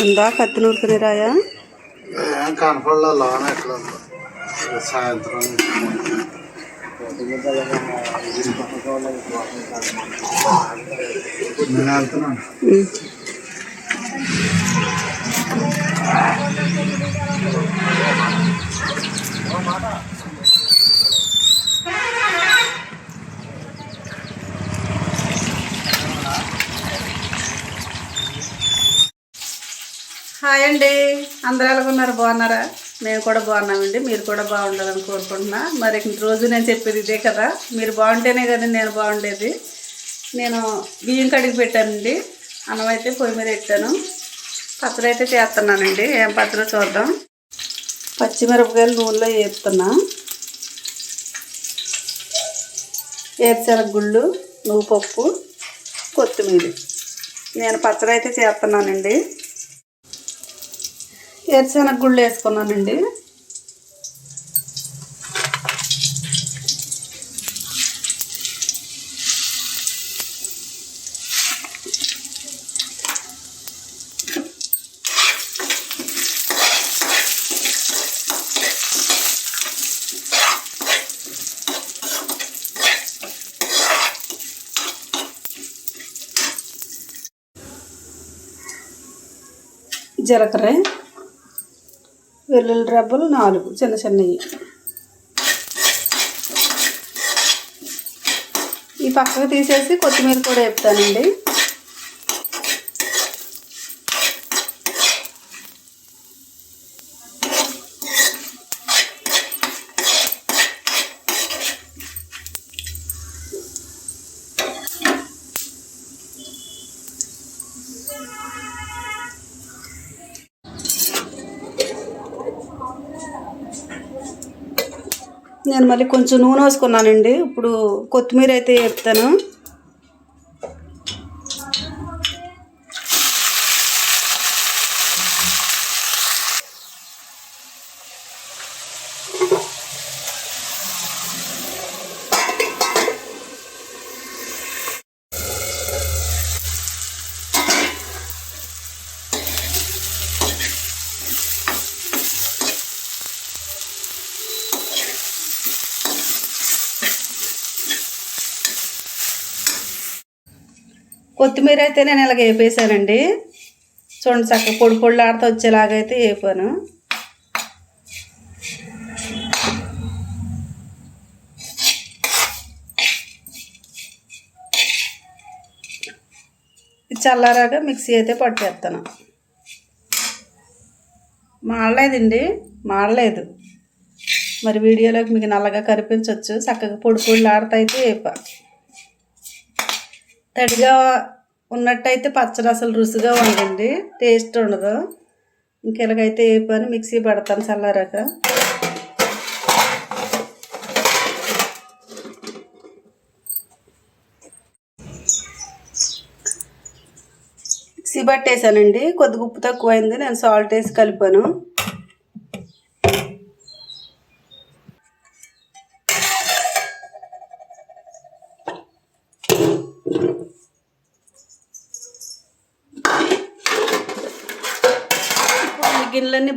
ఉందా కత్తి నూరుకునే రాయా ఏం కనపడలే లోన ఎక్కడ ఉందో సాయంత్రం నేను వెళ్తున్నాను ఉమ్. అండి. అందరూ ఎలాగున్నారు? బాగున్నారా? మేము కూడా బాగున్నామండి. మీరు కూడా బాగుండాలని కోరుకుంటున్నా. మరి రోజు నేను చెప్పేది ఇదే కదా. మీరు బాగుంటేనే కదా నేను బాగుండేది. నేను బియ్యం కడిగి పెట్టానండి. అన్నం అయితే పొయ్యి మీద పెట్టాను. పచ్చడి అయితే చేస్తున్నానండి. ఏం పచ్చడి చూద్దాం. పచ్చిమిరపకాయలు నూనెలో వేస్తున్నా. ఏరుశనగ గుళ్ళు నువ్వు పప్పు కొత్తిమీర. నేను పచ్చడి అయితే చేస్తున్నానండి. ఏరుశనగ గుళ్ళు వేసుకున్నానండి. జీలకర్ర వెల్లుల్లి రబ్బలు నాలుగు చిన్న చిన్నవి. ఈ పక్కకు తీసేసి కొత్తిమీర కూడా వేపుతానండి. నేను మళ్ళీ కొంచెం నూనె వేసుకున్నానండి. ఇప్పుడు కొత్తిమీర అయితే చెప్తాను కొత్తిమీర అయితే నేను ఇలాగ వేపేసానండి చూడండి చక్కగా పొడి పొడి ఆడుతూ వచ్చేలాగైతే వేపాను. చల్లారాగా మిక్సీ అయితే పట్టేస్తాను మాడలేదండి మాడలేదు. మరి వీడియోలోకి మీకు నల్లగా కనిపించవచ్చు. చక్కగా పొడి పొడి అయితే వేపాను తడిగా ఉన్నట్టయితే పచ్చడి అసలు రుచిగా ఉండండి టేస్ట్ ఉండదు. ఇంకెలాగైతే ఏ పని మిక్సీ పడతాను చల్లారాక. మిక్సీ పట్టేసానండి కొద్దిగా ఉప్పు తక్కువైంది. నేను సాల్ట్ వేసి కలిపాను.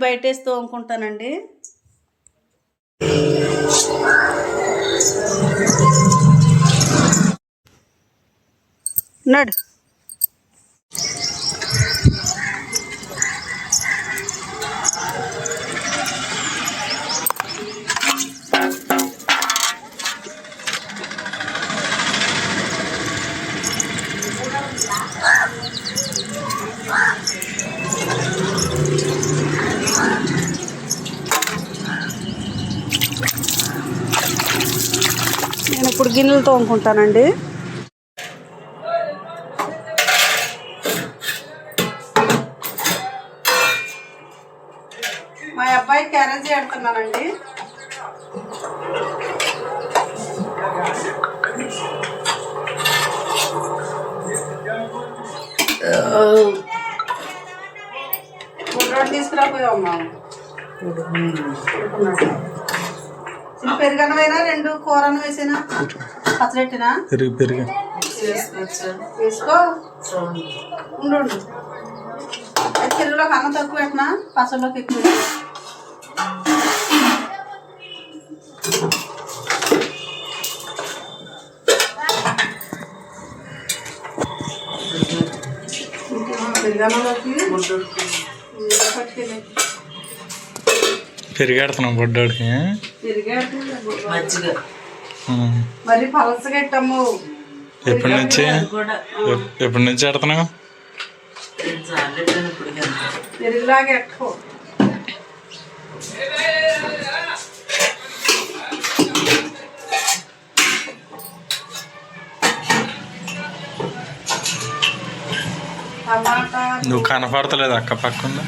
ఈ బయట వేసి తోముకుంటానండి నడు. ఇప్పుడు గిన్నెలు తోముకుంటానండి. మా అబ్బాయి క్యారేజీ పెడుతున్నానండి గుడ్రోడు తీసుకురాపోయామ్మా చిన్న పెరుగన్నమైనా రెండు కూరను వేసినా? పచ్చడెట్టినా? పెరిగి పెరిగి. వేసుకో. ఉండు. పెరుగులోకి అన్నం తక్కువ పెట్టినా? పసలోకి ఎక్కువ. పెరిగెడుతున్నాం బొడ్డోడికి మజ్జిగ. మరి ఎప్పటి నుంచి? ఎప్పటి నుంచి టమాటా. నువ్వు కనపడతలేదు అక్క పక్కన.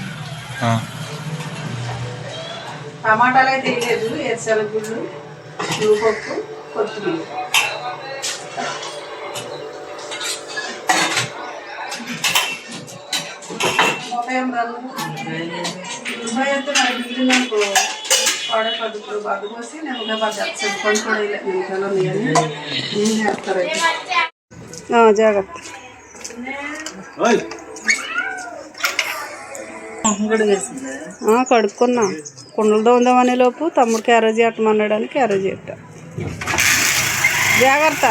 టమాటాలు అయితే వేయలేదు ఎరసల గుళ్ళు జీడిపప్పు కొత్తిమీర ఉదయం అయితే వాడే బాగా పోసి నేను చెప్పుకొని కూడా చేస్తారైతే జాగ్రత్త. ఆ, కడుక్కున్నా. కుండలు దోందామనే లోపు తమ్ముడు క్యారేజ్ చేయటమన్నాడని క్యారేజ్ చేస్తా జాగ్రత్త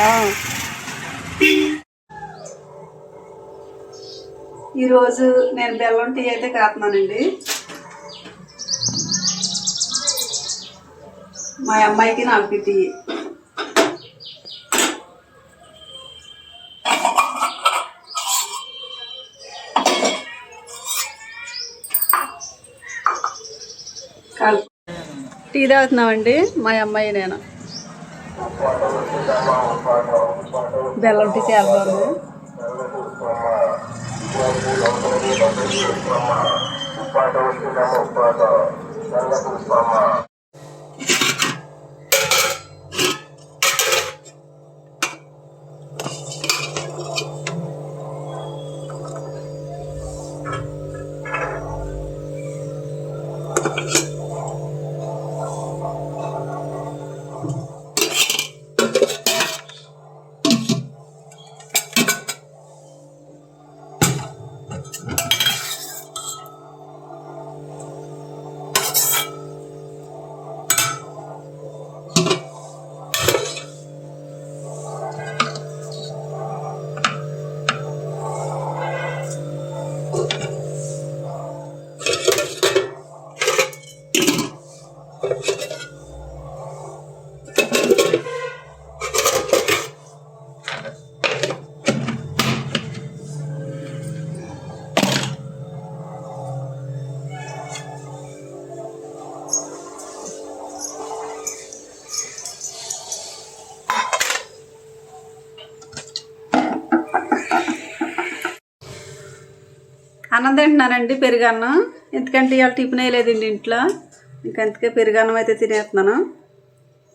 ఈరోజు నేను బెల్లం టీ అయితే కాతున్నానండి మా అమ్మాయికి నాకు టీ. టీ తాగుతున్నామండి మా అమ్మాయి నేను. బెల్లం టీ చాలా బాగుంది అన్నం తింటున్నానండి పెరుగన్నం. ఎందుకంటే ఇవాళ టిఫిన్ వేయలేదండి ఇంట్లో. ఇంక అందుకే పెరుగన్నం అయితే తినేస్తున్నాను.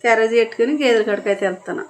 క్యారేజీ పెట్టుకుని గేదెల కాడికి అయితే వెళ్తాను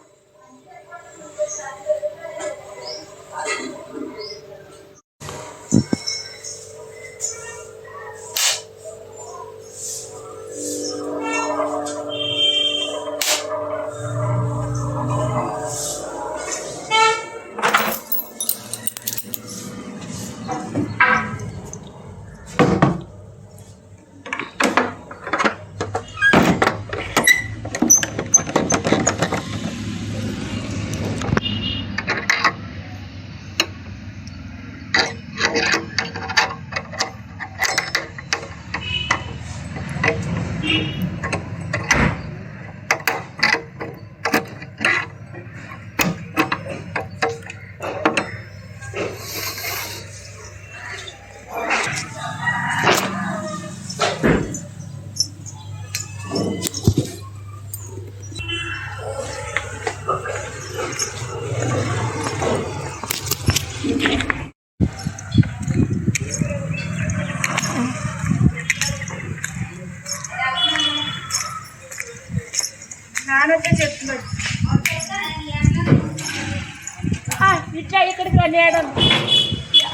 ఇట్లా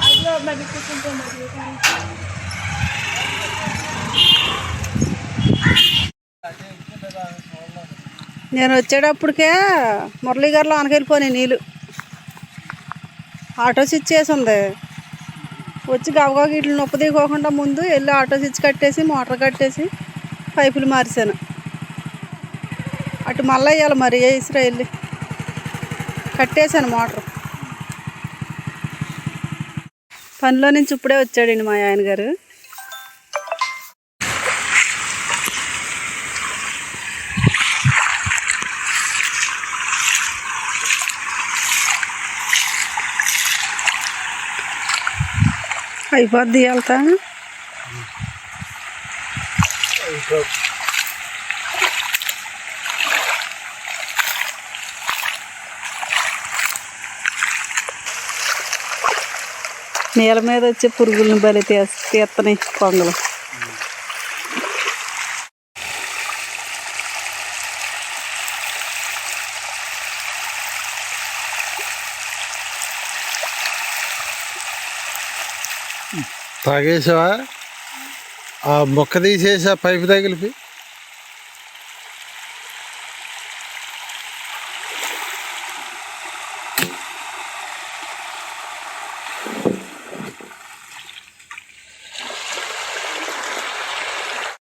అదిలో మరి నేను వచ్చేటప్పటికే మురళీ గారిలో అనకెళ్ళిపోయి నీళ్ళు ఆటో స్విచ్ చేసి ఉంది. వచ్చి గవగా ఇట్లు నొప్పి దిగోకుండా ముందు వెళ్ళి ఆటో స్విచ్ కట్టేసి మోటార్ కట్టేసి పైపులు మార్చాను అటు మళ్ళీ వేయాలి మరి ఏ ఇసురా వెళ్ళి. కట్టేశాను మోటార్. పనిలో నుంచి ఇప్పుడే వచ్చాడండి మా ఆయన గారు అయిపోద్ది వెళ్తా నేల మీద వచ్చే పురుగులను బలి తీస్ తీస్తున్నాయి కొంగలు. తాగేసావా? ఆ మొక్క తీసేసి ఆ పైపు తగిలిపి.